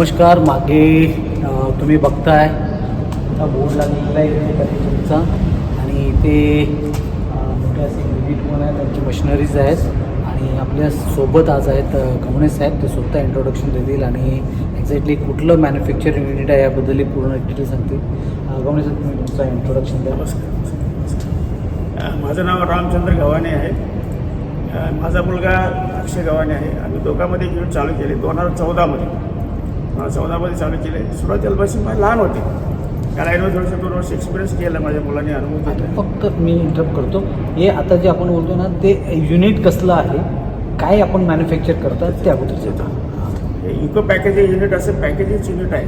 नमस्कार मागे तुम्ही बघताय. आता बोर्ड लागलेला आहे तुमचा आणि इथे मोठे असे युनिट पण आहे त्यांची मशिनरीज आहेत. आणि आपल्यासोबत आज आहेत अ, गवणे साहेब. ते स्वतः इंट्रोडक्शन देतील आणि एक्झॅक्टली कुठलं मॅन्युफॅक्चरिंग युनिट आहे याबद्दल पूर्ण डिटेल सांगतील. अ, गवणे साहेब तुम्ही तुमचं इंट्रोडक्शन द्या. नमस्कार माझं नाव रामचंद्र गव्हाणे आहे. माझा मुलगा अक्षय गव्हाणे आहे. आम्ही दोघांमध्ये युनिट चालू केले दोन हजार चौदामध्ये. चौदामध्ये चालू केले. सुरुवातीला बस मला लहान होते. एक वर्ष दोन वर्ष एक्सपिरियन्स केला माझ्या मुलाने अनुभव घेतला. फक्त मी इंटरप्ट करतो. हे आता जे आपण बोलतो ना ते युनिट कसलं आहे? काय आपण मॅन्युफॅक्चर करतात त्या अगोदरच येतं. हे इको पॅकेजिंग युनिट असं पॅकेजिंग युनिट आहे.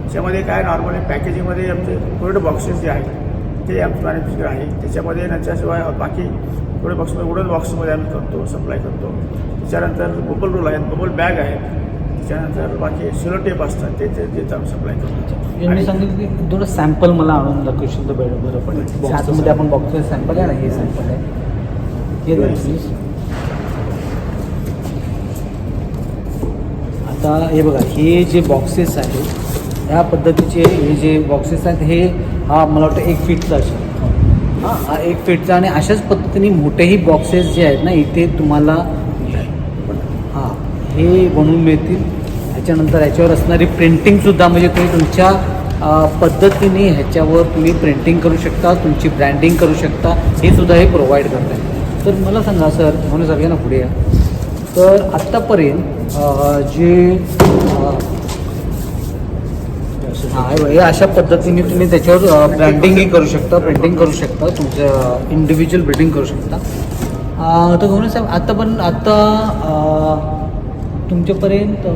त्याच्यामध्ये काय नॉर्मली पॅकेजिंगमध्ये आमचे कोल्ड बॉक्सेस जे आहेत ते आमचं मॅन्युफॅक्चर आहे. त्याच्यामध्ये त्याच्याशिवाय बाकी कोल्ड बॉक्समध्ये वुडन बॉक्समध्ये आम्ही करतो सप्लाय करतो. त्याच्यानंतर बबल रोल आहेत बबल बॅग आहेत. त्याच्यानंतर बाकी सिलो टेप असतात ते ते देत आम्ही सप्लाय करतो. यांनी सांगितलं की थोडं सॅम्पल मला आणून दाखवशील तर बरं बरं Boxes. आतमध्ये आपण बॉक्सचं सॅम्पल आहे ना हे सॅम्पल आहे. हे. आता हे बघा हे जे बॉक्सेस आहेत ह्या पद्धतीचे हे जे बॉक्सेस आहेत हे हा मला वाटतं एक फीटचा असेल. हां. हा एक फीटचा आणि अशाच पद्धतीने मोठेही बॉक्सेस जे आहेत ना इथे तुम्हाला हे बनवून मिळतील. ह्याच्यानंतर ह्याच्यावर असणारी प्रिंटिंगसुद्धा म्हणजे तुम्ही तुमच्या पद्धतीने ह्याच्यावर तुम्ही प्रिंटिंग करू शकता तुमची ब्रँडिंग करू शकता हे सुद्धा हे प्रोव्हाइड करतात तर मला सांगा सर म्हणून जाऊया ना पुढे. या तर आत्तापर्यंत जे हे अशा पद्धतीने तुम्ही त्याच्यावर ब्रँडिंगही करू शकता प्रिंटिंग करू शकता तुमचं इंडिव्हिज्युअल ब्रिटिंग करू शकता. तर गौरी साहेब आत्ता पण आत्ता तुमच्यापर्यंत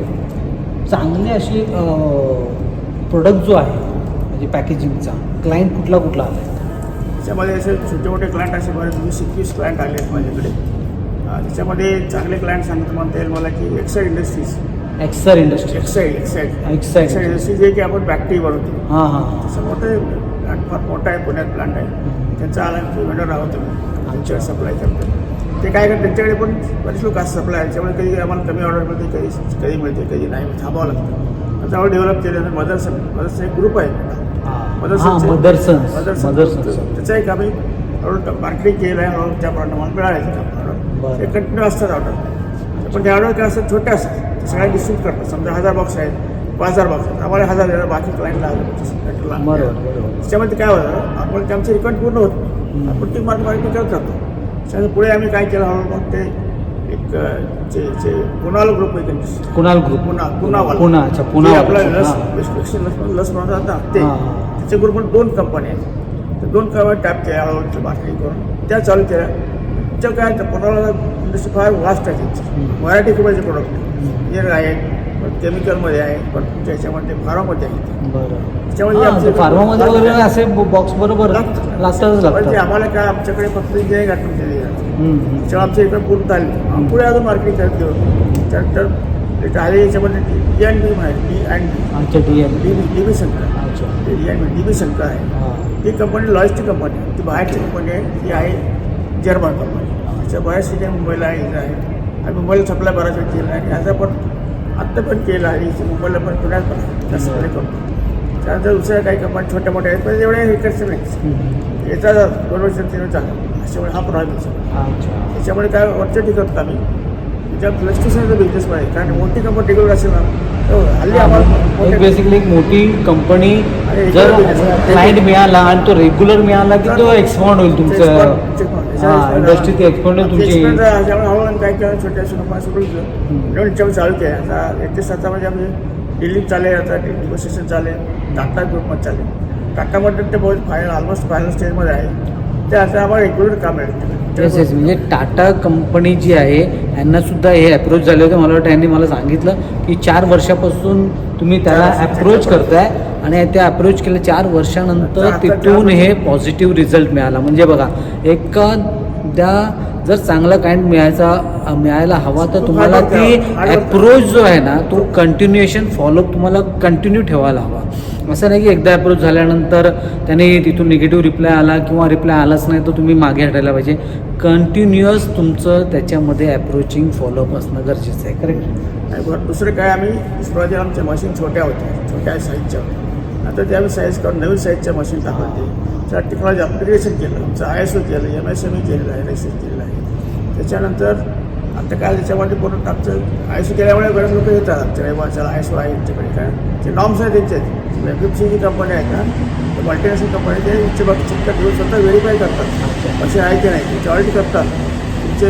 चांगले असे प्रोडक्ट जो आहे म्हणजे पॅकेजिंगचा क्लायंट कुठला कुठला आला आहे त्याच्यामध्ये असे छोटे मोठे क्लायंट असे बरेच वीस एकवीस क्लायंट आले आहेत माझ्याकडे. त्याच्यामध्ये चांगले क्लायंट सांगतो म्हणता येईल मला की Exide industries एक्सर industry Exide Exide Exide Exide industries जे की आपण फॅक्टरी बनवतो. हां हां मोठं प्लांट फार मोठा आहे पुण्यात प्लांट आहे. त्यांचा आला वेंडर आहोत आम्ही त्यांच्यावर सप्लाय करतो. ते काय करतात त्यांच्याकडे पण बरेच लोक असतात सप्लाय त्याच्यामुळे कधी आम्हाला कमी ऑर्डर मिळते कधी कधी मिळते कधी नाही थांबावं लागतं. त्याच्यामुळे डेव्हलप केलं मदरसन. मदरसन एक ग्रुप आहे. मदरसन्स मदरसन. मदरसन्स त्याचा एक आम्ही मार्केटिंग केलं आहे हळूहळू त्या प्रमाणे मिळाले बरं. ऑर्डर ते कंटिन्यू असतात ऑर्डर पण त्या ऑर्डर काय असतात छोट्या असतात. सगळ्या डिस्ट्रीब्यूट करतात. समजा हजार बॉक्स आहेत पाच हजार बॉक्स आहेत. आम्हाला हजार देणार बाकी क्लायंटला त्याच्यामध्ये काय होतं आपण ते आमचे रिकॉर्ड पूर्ण होत. आपण ती मार्क मार्केटिंग करत राहतो. त्याच्यानंतर पुढे आम्ही काय केलं मग ते एक जे जे कुणाल ग्रुप आहे त्यांची. कुणाल ग्रुप पुन्हा पुनावाला. पुणा अच्छा पुणा आपला लस वैक्सीन लस लस ना ते. त्याच्या ग्रुपमध्ये दोन कंपन्या आहेत. त्या दोन कंपन्या टॅप केल्या हळूहळू मार्केटिंग करून. त्या चालू केल्या. त्या काय तर पुण्याला इंडस्ट्री फार वास्ट आहे त्यांची. मराठी कुबाचे प्रोडक्ट हे आहेत पण केमिकलमध्ये आहे पण तुमच्या ह्याच्यामध्ये फार्मामध्ये आहेत बरं. त्याच्यामध्ये हां, आमचे- ते फार्मामध्ये वगैरे असे बॉक्स बरोबर लागतात. लागतातच म्हणजे लागतात आम्हाला काय आमच्याकडे फक्त इंजिनिअरिंग घातलं केली जाते हम्म, हम्म. त्याच्यामुळे आमच्या इकडे पूर्ण चालली पुढे अजून मार्केटिंग करत गेलो त्यानंतर एक आले याच्यामध्ये डी अँड बी म्हणाले D and D M D B D B Shankar अच्छा. D and D B Shankar आहे. हां. ही कंपनी लॉजिस्टिक कंपनी आहे. ती बाहेरची कंपनी आहे. ती आहे जर्मन कंपनी त्याच्या बऱ्याच ठिकाणी मुंबईला आहे इथं आहे. आणि मुंबईला सप्लाय बराच वेळ केला आणि आता पण आत्ता पण केला आणि मुंबईला पण पुण्यात पण सप्लाय करतो. त्यानंतर दुसऱ्या काही कंपनी छोट्या मोठ्या आहेत पण एवढ्या हे करत नाही. याचा दोन वर्ष तीन वर्ष अशामुळे हा प्रॉब्लेम अच्छा. त्याच्यामुळे काय वरच्या टिकत आम्ही त्याच्या प्लस्टेशनचा बिझनेस पाहिजे कारण मोठी कंपनी टिकवत असेल ना हल्ली आम्हाला बेसिकली एक मोठी कंपनी जर. क्लायंट मिळाला आणि तो रेग्युलर मिळाला की तो एक्सपाउंड होईल तुमचं. हां इंडस्ट्री ते एक्सपाउंड होईल तुमची. हळूहळू काय केलं छोट्या छोट्या सोडून म्हणून याच्यावर चालू केलं आता एकतीस सातामध्ये आम्ही दिल्लीत चालेल आता नेगोशिएशन चालेल टाटा ग्रुपमध्ये चालेल. टाटामध्ये ते बहुत फायनल ऑलमोस्ट फायनल स्टेजमध्ये आहे. ते आता आम्हाला रेग्युलर काम येस येस म्हणजे टाटा कंपनी जी आहे यांना सुद्धा हे अप्रोच झाले होते. मला वाटतं यांनी मला सांगितलं की चार वर्षापासून तुम्ही त्याला अप्रोच करताय आणि त्या अप्रोच केलं चार वर्षानंतर तिथून हे पॉझिटिव्ह रिझल्ट मिळाला. म्हणजे बघा एखाद्या जर चांगला काइंड मिळायचा मिळायला हवा तर तुम्हाला ती अप्रोच जो आहे ना तो कंटिन्युएशन फॉलोअप तुम्हाला कंटिन्यू ठेवायला हवा. असं नाही की एकदा अप्रोच झाल्यानंतर त्याने तिथून निगेटिव्ह रिप्लाय आला किंवा रिप्लाय आलाच नाही तर तुम्ही मागे हटायला पाहिजे. कंटिन्युअस तुमचं त्याच्यामध्ये अप्रोचिंग फॉलोअप असणं गरजेचं आहे करेक्ट आणि बरं. दुसरं काय आम्ही सुरुवातीला आमच्या मशीन छोट्या होत्या छोट्या साईजच्या होत्या आता ते आम्ही साईज करून नवीन साईजच्या मशीन टाकले त्या टेक्नॉलॉजी अपग्रेडेशन केलं आमचं आय एस ओ केलं एम एस एम ई केलेलं आहे एन एस एस केलेलं आहे. त्याच्यानंतर आता काय त्याच्यामध्ये पूर्ण आमचं आय एस ओ केल्यामुळे बरेच लोक येतात. आमच्याकडे आय एस ओ आहे त्यांच्याकडे काय? ते नॉर्म्स आहेत त्यांच्या एफएफसी जी कंपनी आहेत ना ते मल्टीनॅशनल कंपनी ते उच्च बाकी चेक घेऊन स्वतः व्हेरीफाय करतात. असे आहे की नाही? त्यांची ऑडिट करतात. तुमचे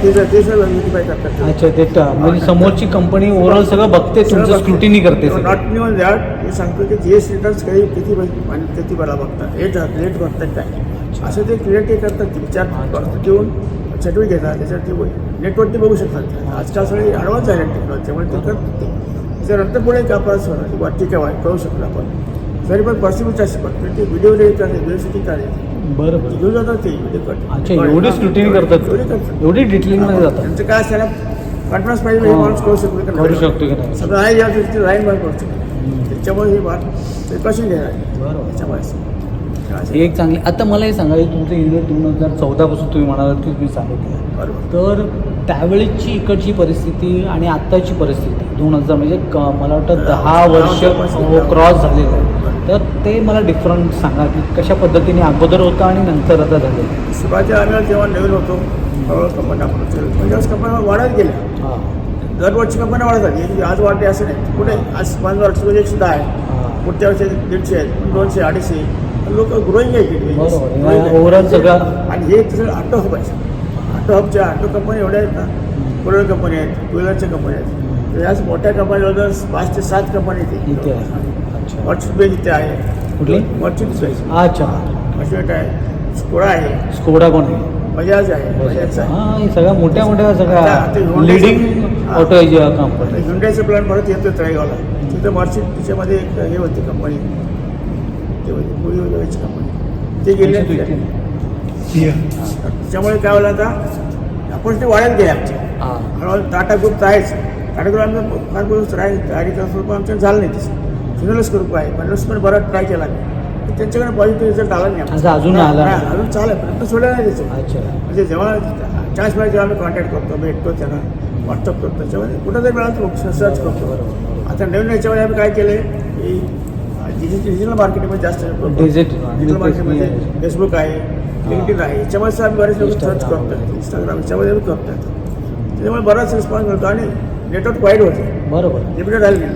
किती आहे ते सगळं व्हेरीफाय करतात. अच्छा ते म्हणजे समोरची कंपनी ओव्हरऑल सगळं बघते तुमचं स्क्रुटिनी करते. नॉट न्यू दॅट मी सांगतो की जीएस रिटर्न्स काही किती आणि किती बरा बघतात. लेट लेट बघतात काय? असं ते क्लिअरिटी करतात. ते विचार ठेवून सर्टिफिकेट घेतात. त्याच्यावरती नेटवरती बघू शकतात. आजकाल सगळे ॲडव्हान्स झाले टेक्नॉलॉजी त्यामुळे ते करतात ते त्याच्यानंतर पुढे एक आपण होणार की बा ठीक आहे बा, करू शकतो आपण. तरी पण पॉसिबिलिटी असते पण ते व्हिडिओ रेट करते व्हिडिओ शूटिंग करते बरं बरं. घेऊन जातात ते व्हिडिओ कट अच्छा एवढी स्क्रुटिनी करतात. एवढी एवढी डिटेलिंगमध्ये जातात. त्यांचं काय असतं ना कॉन्फिडन्स पाहिजे हे. माणूस करू शकतो का करू नाही? शकतो की नाही? सगळं आहे या तिथे राईन बाय करू शकतो. त्याच्यामुळे ही बात प्रिकॉशन घेणार आहे. बरोबर. त्याच्यामुळे असं. एक चांगली आता मला हे सांगा तुमचं युनिट दोन हजार चौदापासून तुम्ही म्हणालात की तुम्ही चालू केलं बरोबर. तर त्यावेळेची इकडची परिस्थिती आणि आत्ताची परिस्थिती दोन हजार म्हणजे क- मला वाटतं दहा वर्ष क्रॉस झालेलं आहे. तर ते मला डिफरंट सांगा की कशा पद्धतीने अगोदर होतं आणि नंतर आता झालेलं आहे? सुरुवातीला आम्ही जेव्हा नवीन होतो कंपन्या म्हणजे कंपन्या वाढत गेल्या. हां. दरवर्षी कंपन्या वाढत झाली आज वाढते असं नाही. कुठे? आज पाच वर्ष म्हणजे सुद्धा आहे. हां. पुढच्या वर्षी दीडशे आहेत दोनशे अडीचशे लोक ग्रोईंग आहे सगळं- आणि हे तिथं ऑटो हब आहे ऑटो कंपनी एवढ्या आहेत ना कुरिअर कंपनी आहेत टू व्हीलरच्या कंपनी आहेत. तर याच मोठ्या कंपनी जवळजवळ पाच ते सात कंपनी इथे. मर्चंट बेज इथे आहे. कुठली? मर्चंट बेज अच्छा. मर्चंट आहे. स्कोडा आहे. स्कोडा पण आहे? बजाज आहे. हां हे सगळ्या मोठ्या मोठ्या सगळ्या लिडिंग. ऑटो कंपनी हुंडाईचं प्लॅन परत येतो तळेगावला तिथं मर्चंट तिच्यामध्ये एक हे होती कंपनी ते होती वगैरेची कंपनी ते गेले त्याच्यामुळे काय होलं आता आपण ते वाढत गेले आमचे. हां. हळूहळू टाटा ग्रुप तर आहेच. टाटा ग्रुप आमचं फार दिवस राहील पण आमच्या झालं नाही तसं. फिनोलस ग्रुप आहे. पण पण बराच ट्राय केला त्यांच्याकडे पॉझिटिव्ह रिझल्ट आला नाही अजून आला. अजून चालेल पण सोडलं नाही त्याचं. म्हणजे जेव्हा चान्स मिळाला तेव्हा आम्ही कॉन्टॅक्ट करतो भेटतो त्यांना व्हॉट्सअप करतो त्याच्यामध्ये कुठं जरी मिळालं तर सर्च करतो. आता नवीन याच्यामध्ये आम्ही काय केलं की डिजिटल डिजिटल मार्केटिंगमध्ये जास्त डिजिटल मार्केटमध्ये फेसबुक आहे. लिंक्डइन आहे याच्यामध्ये आम्ही बरेच लोक सर्च Instagram. करतो इंस्टाग्राम याच्यामध्ये आम्ही करतो आता. त्याच्यामुळे बराच रिस्पॉन्स मिळतो आणि नेटवर्क वाईड होते बरोबर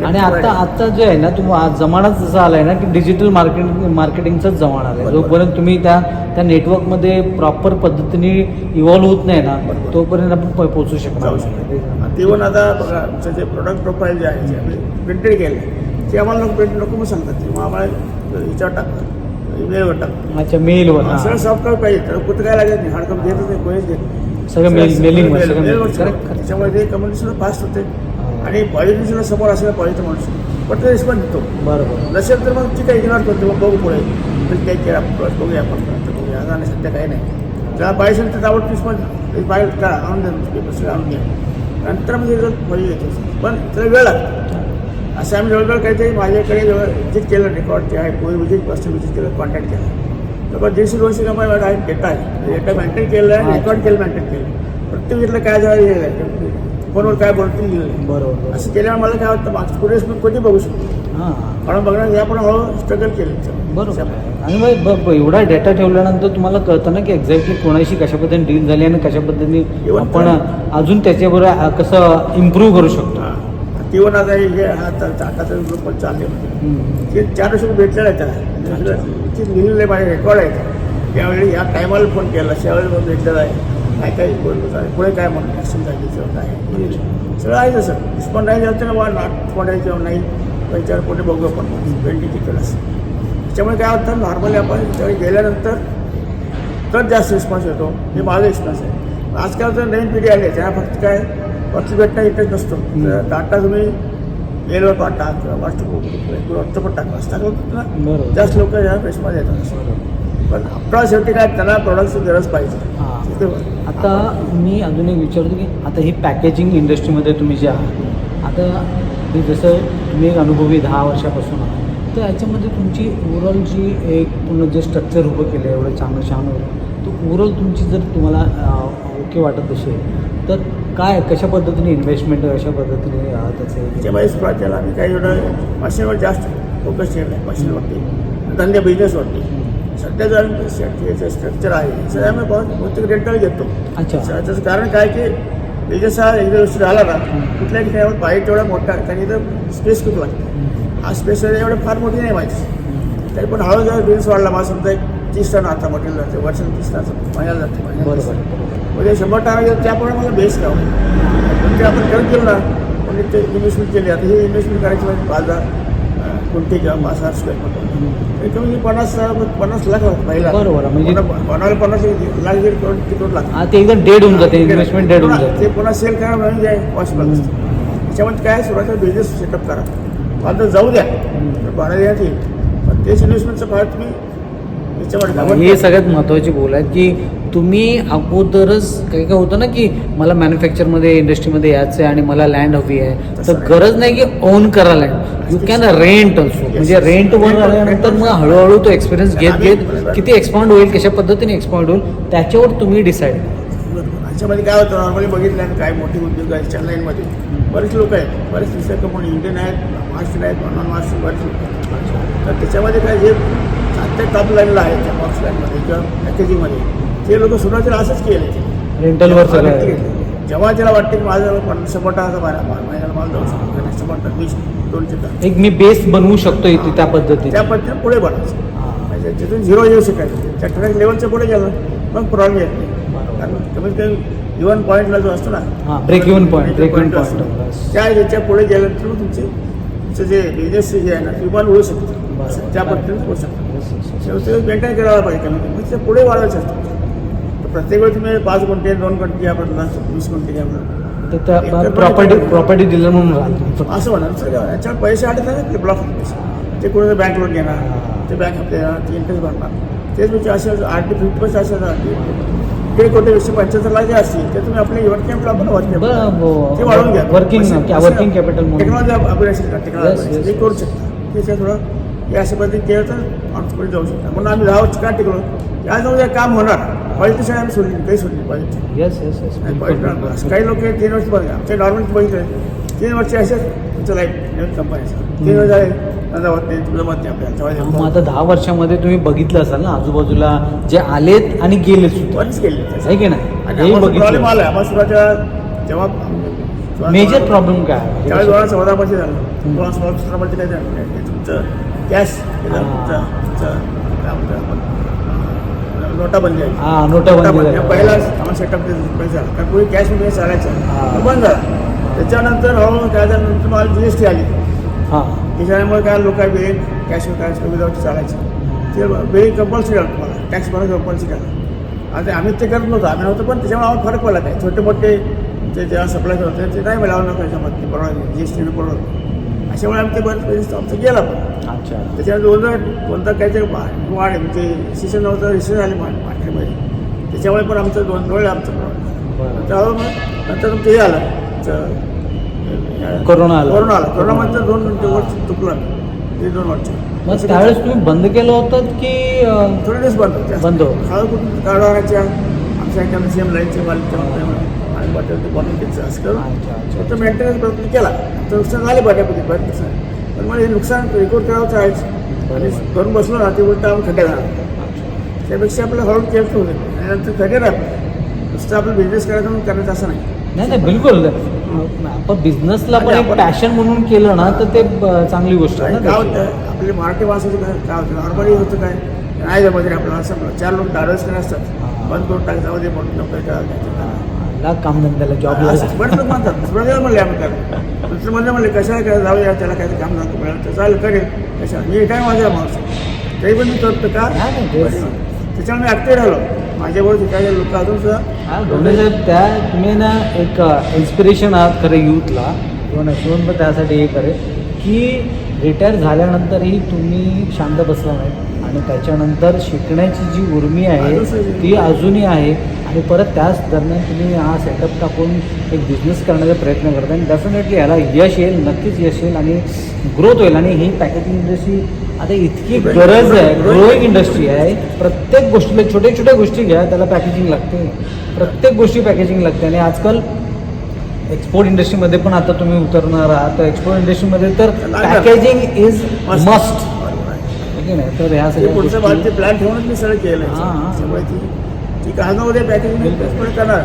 आणि आता आता जे आहे ना तुम्ही आज जमानाच जसा आलाय ना की डिजिटल मार्केटिंग मार्केटिंगचाच जमाना बरोबर. जोपर्यंत तुम्ही त्या त्या नेटवर्कमध्ये प्रॉपर पद्धतीने इव्हॉल्व होत नाही ना. तोपर्यंत आपण पोहोचू. शकतो आणि इव्हन आता बघा आमचं जे प्रोडक्ट प्रोफाईल जे आहे जे आम्ही प्रिंटेड केले ते आम्हाला लोक प्रिंट नको मग सांगतात किंवा आम्हाला याच्यावर टाकतात ईमेलवर टाकतात अच्छा मेलवर हा, सगळं सॉफ्टवेअर पाहिजे तर कुठं काय लागत नाही हार्ड कॉपी देतच नाही कोणीच देत नाही. सगळं मेल मेलिंग मेल- सगळं मेलवर. Correct, correct. त्याच्यामुळे ते कम्युनिकेशन फास्ट होते आणि पॉझिटिव्ह सुद्धा समोर असलेला पॉझिटिव्ह माणूस पटकन रिस्पॉन्स देतो बरोबर नसेल तर मग ठीक आहे इग्नोर करतो मग बघू पुढे तर काही केलं आपण बघूया आपण परत बघूया आता आणि सध्या काही नाही त्याला पाहिजे असेल तर आवड रिस्पॉन्स पाहिजे का आणून द्या पेपर सगळं आणून द्या नंतर मग रिझल्ट पाहिजे येतो पण त्याला वेळ लागतो असं आम्ही जवळजवळ काहीतरी माझ्याकडे जवळ विजिट केलं रेकॉर्ड जे आहे कोणी विजिट पर्सन विजिट केलं कॉन्टॅक्ट केला. तर दीडशे दोनशे कंपनी आहे डेटा आहे डेटा मेंटेन केलं आहे रेकॉर्ड केलं मेंटेन केलं. प्रत्येक विजिटला काय झालं? फोनवर काय बोलतील. बरोबर. असं केल्यामुळे मला काय वाटतं मागचं पुढे मी कोणी बघू शकतो. हां. कारण बघण्यात आपण हळूहळू स्ट्रगल केलं. बरोबर. आणि मग एवढा डेटा ठेवल्यानंतर तुम्हाला कळतं ना की एक्झॅक्टली कोणाशी कशा पद्धतीने डील झाली आणि कशा पद्धतीने आपण अजून त्याच्याबरोबर कसं इम्प्रूव्ह करू शकतो. तीवन आता हे जे हा आता टाटाचा ग्रुप पण चालले होते. ते चार वर्ष भेटलेलं आहे त्याला. ते लिहिलेलं आहे माझे रेकॉर्ड आहे त्यावेळी या टायमाला फोन केला. मग भेटलेला आहे. काय काय आहे पुढे काय म्हणून ॲक्शन झाली काय सगळं आहे तसं. रिस्पॉन्ड नाही झालं तर वा नॉट किंवा नाही. त्याच्यावर पुढे बघू आपण. पेंटिंग तिकडं. असं त्याच्यामुळे काय होतं नॉर्मली आपण त्यावेळी गेल्यानंतर तर जास्त रिस्पॉन्स येतो हे माझा एक्सपिरियन्स आहे. आजकाल तर नवीन पिढी आली आहे. त्यांना फक्त काय इंटरेस्ट नसतो तर डाटा तुम्ही पाठा किंवा व्हॉट्सअप व्हॉट्सअपवर टाका. असं टाकलं होतं ना बरोबर. जास्त लोक या पेशमध्ये येतात पण आपला शेवटी काय त्यांना प्रोडक्टची गरज पाहिजे. हां. आता मी अजून एक विचारतो की आता ही पॅकेजिंग इंडस्ट्रीमध्ये तुम्ही जे आहात आता हे जसं तुम्ही एक अनुभवी दहा वर्षापासून आहात तर याच्यामध्ये तुमची ओव्हरऑल जी एक पूर्ण जे स्ट्रक्चर उभं केलं आहे एवढं चांगलं छान होतं तर ओव्हरऑल तुमची जर तुम्हाला ओके वाटत असेल तर काय कशा पद्धतीने इन्व्हेस्टमेंट कशा पद्धतीने त्याचे त्याच्यामध्ये सुरुवातीला आम्ही काही एवढं मशीनवर जास्त फोकस केलं आहे मशीनवरती. धंदे बिझनेसवरती सध्या जर याचं स्ट्रक्चर आहे सध्या आम्ही बहुत बहुतेक रेंटल घेतो. अच्छा. त्याचं कारण काय की बिझनेस हा एकदा गोष्टी झाला ना कुठल्या ठिकाणी बाहेर तेवढा मोठा कारण इथं स्पेस खूप लागते. हा स्पेस एवढं फार मोठी नाही माहिती तरी पण हळूहळू बिझनेस वाढला. मला समजा एक तीस टन आता मटेरियल जाते वर्षाला तीस महिन्याला जाते महिन्याला बरोबर. म्हणजे शंभर टन गेलं त्याप्रमाणे मला बेस लावून पण ते आपण करत गेलो ना पण ते इन्व्हेस्टमेंट केली आता हे इन्व्हेस्टमेंट करायची म्हणजे पाच हजार कोणते किंवा पाच हजार स्क्वेअर फूट कमी कमी पन्नास पन्नास लाख पहिला बरोबर म्हणजे- कोणाला पन्नास लाख दीड करोड किती लागतात हा ते एकदम डेड होऊन जाते इन्व्हेस्टमेंट डेड होऊन जाते. ते पुन्हा सेल करणं म्हणजे पॉसिबल असतं. त्याच्यामध्ये काय सुरुवातीला बिझनेस सेटअप करा. तर जाऊ द्या. तर भाडं देण्यात येईल पण तेच इन्व्हेस्टमेंटचं भाग तुम्ही याच्यामध्ये हे सगळ्यात महत्त्वाची गोल आहे की तुम्ही अगोदरच काही काय होतं ना की मला मॅन्युफॅक्चरमध्ये इंडस्ट्रीमध्ये यायचं आहे आणि मला लँड हवी आहे. तर. गरज नाही की ओन करा land you can rent also म्हणजे रेंटवर आल्यानंतर मग हळूहळू तो एक्सपिरियन्स घेत घेत किती एक्सपांड होईल कशा पद्धतीने एक्सपांड होईल त्याच्यावर तुम्ही डिसाईड करा. याच्यामध्ये काय होतं नॉर्मली बघितलं काय मोठे उद्योग आहेत चेन्नईमध्ये बरेच लोक आहेत बरेच दुसऱ्या कंपनी इंडियन आहेत महाराष्ट्रीयन आहेत नॉन महाराष्ट्रीयन बरेच लोक आहेत. तर त्याच्यामध्ये काय जे आत्ता टॉप लाईनला आहे त्या बॉक्स लाईनमध्ये किंवा पॅकेजिंगमध्ये ते लोक सुरुवातीला असंच केले ते. रेंटलवर जेव्हा त्याला वाटते की माझं पन्नास शंभर बारा महिन्याला मला जाऊ शकतो. शंभर टक्का वीस दोनशे एक मी बेस बनवू शकतो इथे त्या पद्धतीने. त्या पद्धतीने पुढे बनायचं हा. म्हणजे तिथून झिरो येऊ शकायचं त्या ठराविक लेवलच्या पुढे गेलं मग प्रॉब्लेम येत नाही. कारण कमीत कमी इव्हन पॉईंटला जो असतो ना break even point असतो. point, बस. त्या ह्याच्या पुढे गेल्यानंतर तुमचे तुमचं जे बिझनेस जे आहे ना ते इव्हॉल्व होऊ शकतं. त्या पद्धतीने होऊ शकतं. शेवटी मेंटेन करायला पाहिजे. म्हणजे ते पुढे वाढवायचं असतं. तर प्रत्येक वेळी तुम्ही पाच गुंठे दोन गुंठे घ्या पन्नास वीस गुंठे घ्या तर त्या प्रॉपर्टी प्रॉपर्टी डीलर म्हणून राहतो असं म्हणा सर याच्यावर पैसे आले तर ब्लॉक ते कोणी बँक लोन घेणार? ते बँक हप्ते ते इंटरेस्ट भरणार. तेच म्हणजे असे आठ ते फिफ्टी पर्सेंट असे ते कोटी एकशे पंच्याहत्तर लाख जे असतील ते तुम्ही आपले वर्किंग आपण वर्किंग ते वाढवून घ्या. Working working capital technology upgrade का? Yes, technology. ते करू शकता. त्याच्या थोडं हे अशा पद्धतीने केलं तर माणूस पुढे जाऊ शकता म्हणून आम्ही वर्ष का टिकलो या जाऊ काम होणार. सगळं आम्ही सोडली काही सोडली क्वालिटी येस येस येस असं काही लोक तीन वर्ष बघा आमच्या नॉर्मल बघितलं तीन वर्ष असेच तुमचं लाईफ कंपनीचं तीन वर्ष तेव्हा आता दहा वर्षामध्ये तुम्ही बघितलं असाल ना आजूबाजूला जे आलेत आणि गेले सुद्धा. आहे की नाही? मेजर प्रॉब्लेम काय आहे? त्यावेळेस चौदा मध्ये झालं. सतरा मध्ये काय झालं? तुमचं कॅश हा. नोटाबंदी हा नोटाबंदी झाली. पहिला आम्हाला सेटअप पैसा झाला कारण पूर्वी कॅशमध्ये चालायचं हा. बंद झाला. त्याच्यानंतर हळूहळू काय झाल्यानंतर मला जी एस टी आली. हा. त्याच्यामुळे काय लोक बिलिंग कॅश कॅश विदाउट चालायचं ते बिलिंग कंपल्सरी आलं तुम्हाला. टॅक्स भरणं कंपल्सरी आलं. आता आम्ही ते करत नव्हतो. आम्ही नव्हतो पण त्याच्यामुळे आम्हाला फरक पडला काय? छोटे मोठे ते जेव्हा सप्लाय करत होते ते नाही मिळावं नको याच्यामध्ये परवडा जी एस टीने परवडलं अशामुळे आम्ही ते बरेच पैसे आमचं गेला पण. अच्छा. त्याच्यानंतर दोन कोणता काहीतरी वाढ आहे. म्हणजे सीझन नव्हतं रिसेशन आले मार्केटमध्ये त्याच्यामुळे पण आमचं दोन डोळे आमचं प्रॉब्लेम बरं. नंतर हळूहळू मग नंतर तुमचं हे आलं. कोरोना आला. कोरोना आला कोरोनामध्ये दोन वर्ष चुकलं ते दोन वर्ष मग त्यावेळेस तुम्ही बंद केलं होतं की थोडे दिवस बंद होते. बंद? हळू कुठून कारवाराच्या आमच्या एखाद्या सीएम लाईनच्या मालिकच्या आणि बटन ते बनवून घ्यायचं असं करून फक्त मेंटेनन्स प्रयत्न केला. तर झाले बऱ्यापैकी नुकसान. पण मला हे नुकसान रिकवर करावंच आहेच आणि करून बसलो ना ते उलट आम्ही खड्डे जाणार त्यापेक्षा आपलं हळू केलं होतं आणि नंतर आहे नुसतं आपलं बिझनेस करायचं म्हणून करायचं असं नाही. नाही नाही बिलकुल. आपण बिझनेसला पण एक आपण- पॅशन म्हणून केलं ना तर ते चांगली गोष्ट आहे काय. होतं आपले मराठी माणसाचं काय काय होतं नॉर्मली होतं काय नाही जमत रे आपल्याला असं. चार लोक डायव्हर्स करत असतात. बंद करून टाक जाऊ दे म्हणून नको का ला कामधंद्याला जॉबला बरेच लोक म्हणतात सुरुवातीला म्हणले आम्ही कर दुसरं म्हणजे म्हणले कशाला काय जाऊया त्याला काय काम नको मिळालं तर चालेल करेल. कशा? मी काय माझ्या माणूस आहे. तरी पण मी करतो का? नाही, नाही, तेच. त्याच्यामुळे मी ॲक्टिव्ह राहिलो. माझ्याबरोबर लोक अजून सुद्धा हा डोंगरे साहेब त्या तुम्ही ना एक इन्स्पिरेशन आहात खरं यूथला किंवा नशिवून पण त्यासाठी हे करेल. की रिटायर झाल्यानंतरही तुम्ही शांत बसला नाही. आणि त्याच्यानंतर शिकण्याची जी उर्मी आहे ती अजूनही आहे. आणि परत त्याच दरम्यान तुम्ही हा सेटअप टाकून एक बिझनेस करण्याचा प्रयत्न करता आणि डेफिनेटली याला यश येईल नक्कीच यश येईल आणि ग्रोथ होईल. आणि ही पॅकेजिंग इंडस्ट्री आता इतकी गरज आहे ग्रोईंग इंडस्ट्री आहे. प्रत्येक गोष्टीला छोट्या छोट्या गोष्टी घ्या त्याला पॅकेजिंग लागते. प्रत्येक गोष्टी पॅकेजिंग लागते. आणि आजकाल एक्सपोर्ट इंडस्ट्रीमध्ये पण आता तुम्ही उतरणार आहात. तर एक्सपोर्ट इंडस्ट्रीमध्ये तर पॅकेजिंग इज मस्ट बरोबर आहे. की नाही? तर ह्या सगळ्या प्लॅन ठेवूनच मी सगळं केलं हां, हां. ती कागदामध्ये पॅकेजिंग पुढे करणार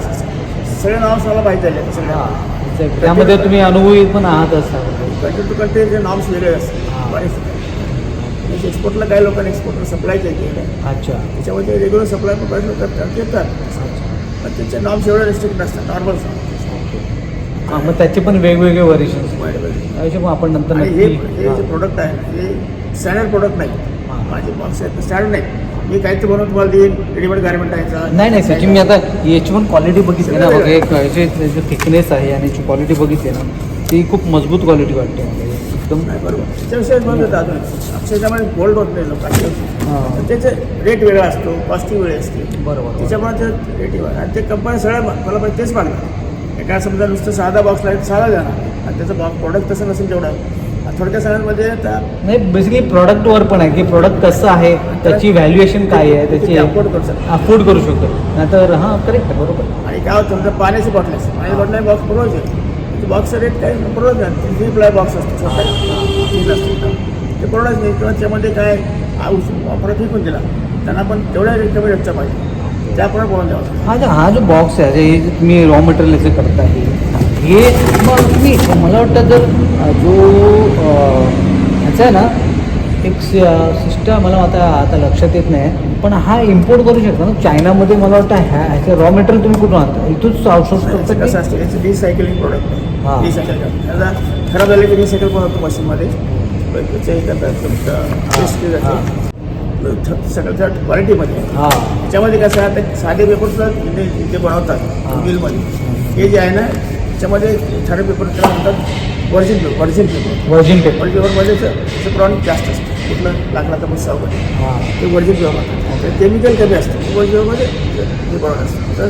सगळे नाव मला माहिती झाले सगळ्या. त्यामध्ये तुम्ही अनुभवी पण आहात असाल कंट्री टू कंट्रीचे नॉर्म्स वेगळे हां. असतात एक्सपोर्टला काही लोकांनी एक्सपोर्टला सप्लाय केलं आहे. अच्छा. त्याच्यामध्ये रेग्युलर सप्लाय पण बरेच लोक करतात येतात पण त्यांचे नॉर्म्स एवढे रिस्ट्रिक्ट नसतात नॉर्मल हां मग त्याचे पण वेगवेगळे पण आपण नंतर हे. जे प्रोडक्ट आहे हे स्टँडर्ड प्रोडक्ट नाही. माझे बॉक्स आहेत स्टँडर्ड नाही. मी काहीतरी बनवून तुम्हाला देईन. रेडीमेड गार्मेंट आहे. नाही नाही त्याची मी आता याची पण क्वालिटी बघितली ना बघा एक याचे थिकनेस आहे आणि याची क्वालिटी बघितली ना ती खूप मजबूत क्वालिटी वाटते. एकदम नाही बरोबर. अक्षरच्यामध्ये गोल्ड होत नाही लोकांचे. हां. त्याचे रेट वेगळा असतो कॉस्टिंग वेगळी असते. बरोबर त्याच्यामुळे ते रेट आणि ते कंपनी सगळ्या मला पाहिजे तेच मागणार. एका समजा नुसतं साधा बॉक्स लागेल साधा देणार आणि त्याचं बॉक्स प्रोडक्ट तसं नसेल तेवढं. थोडक्या सगळ्यांमध्ये आता नाही बेसिकली प्रोडक्टवर पण आहे की प्रोडक्ट कसं आहे त्याची व्हॅल्युएशन काय आहे त्याची afford करू शकतात. अफोर्ड करू शकतो. नाहीतर हां करेक्ट आहे बरोबर. आणि काय होतं समजा पाण्याची बॉटल असते पाण्याची बॉटल बॉक्स पुरवायचे बॉक्सचा रेट काय पुरवत नाही. तीन प्लाय बॉक्स असतो छोटा तीन असतो ते पुरवणार नाही. किंवा त्यामध्ये काय वापरा फेकून दिला. त्यांना पण तेवढ्या रेट कमी रेटचा पाहिजे. त्याप्रमाणे बोलून द्यावं. हा जो हा जो बॉक्स आहे हे तुम्ही रॉ मटेरियल याचं करता हे मग तुम्ही मला वाटतं जर जो ह्याचा आहे ना एक सिस्टम मला आता आता लक्षात येत नाही. पण हा इम्पोर्ट करू शकता ना? चायनामध्ये मला वाटतं ह्या ह्याचं रॉ मटेरियल तुम्ही कुठून आणता? इथूच आउटसोर्स करता कसं असतं याचं रिसायकलिंग हां. प्रोडक्ट रिसायकल करतात. त्याला खराब झाले की रिसायकल पण होतो मशीनमध्ये हे. सगळ्या क्वालिटीमध्ये हां. त्याच्यामध्ये कसं आहे साधे पेपर सुद्धा इथे इथे हां. बनवतात मिलमध्ये हे जे आहे ना त्याच्यामध्ये ठराव पेपर त्याला म्हणतात virgin paper virgin paper virgin paper virgin पेपरमध्ये त्याचं प्रमाण जास्त असतं. कुठलं लाकडाचा पुस्तक वगैरे हां. ते व्हर्जिन पेपर म्हणतात. ते केमिकल कमी असतं. व्हर्जिन पेपरमध्ये हे बनवत असतं. तर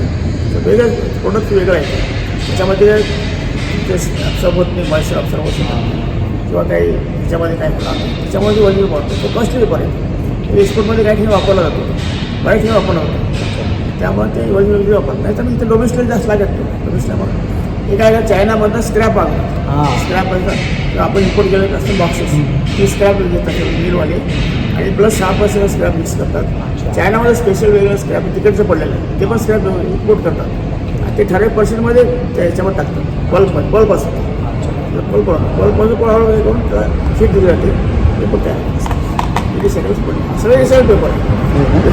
ते वेगळं प्रोडक्ट वेगळं आहे त्याच्यामध्ये ते अब्सॉर्ब होत नाही मॉइश्चर अब्सॉर्ब होत नाही. किंवा काही त्याच्यामध्ये काही होणार नाही. त्याच्यामुळे व्हर्जिन बनतो तो कॉस्टली पेपर आहे. तो एक्सपोर्टमध्ये काही ठिकाणी वापरला जातो. काही ठिकाणी वापरला जातो. त्यामुळे ते व्हर्जिन वगैरे वापरत नाही तर मग इथे डोमेस्टिक जास्त लागत नाही. डोमेस्टिकमध्ये हे काय चायनामधनं स्क्रॅप आलं. हां. स्क्रॅप असतात आपण इम्पोर्ट केलेलं असतं बॉक्सेस ते स्क्रॅप घेतात मिलवाले आणि प्लस सहा पर्सेंट स्क्रॅप मिक्स करतात. चायनामध्ये स्पेशल वेगळं स्क्रॅप तिकडचं पडलेलं आहे. ते पण स्क्रॅप इम्पोर्ट करतात. आणि ते ठराविक पर्सेंटमध्ये त्याच्यावर टाकतात. बल्बमध्ये बल्ब असतो. बल्ब बल्बमध्ये पण हळूहळू हे करून शीट दिली जाते. ते पण तयार पडले. सगळे रिसायकल पेपर आहे.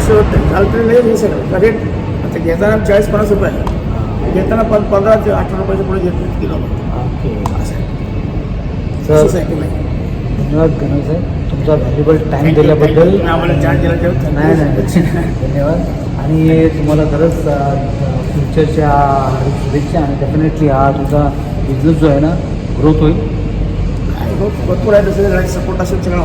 होत नाही चालतं नाही रिसायकल रेट आता घेताना चाळीस पन्नास रुपये आहे. घेताना पण पंधरा ते अठरा रुपयाच्या पुढे घेत नाही किलो. ओके. असं आहे सर असं सायकल आहे धन्यवाद गणेश साहेब तुमचा व्हॅल्युबल टाईम दिल्याबद्दल. आम्हाला चार्ज दिला तेव्हा नाही नाही धन्यवाद. आणि तुम्हाला खरंच फ्युचरच्या शुभेच्छा आणि डेफिनेटली हा तुझा बिझनेस जो आहे ना ग्रोथ होईल. भरपूर आहे तसं सपोर्ट असेल सगळं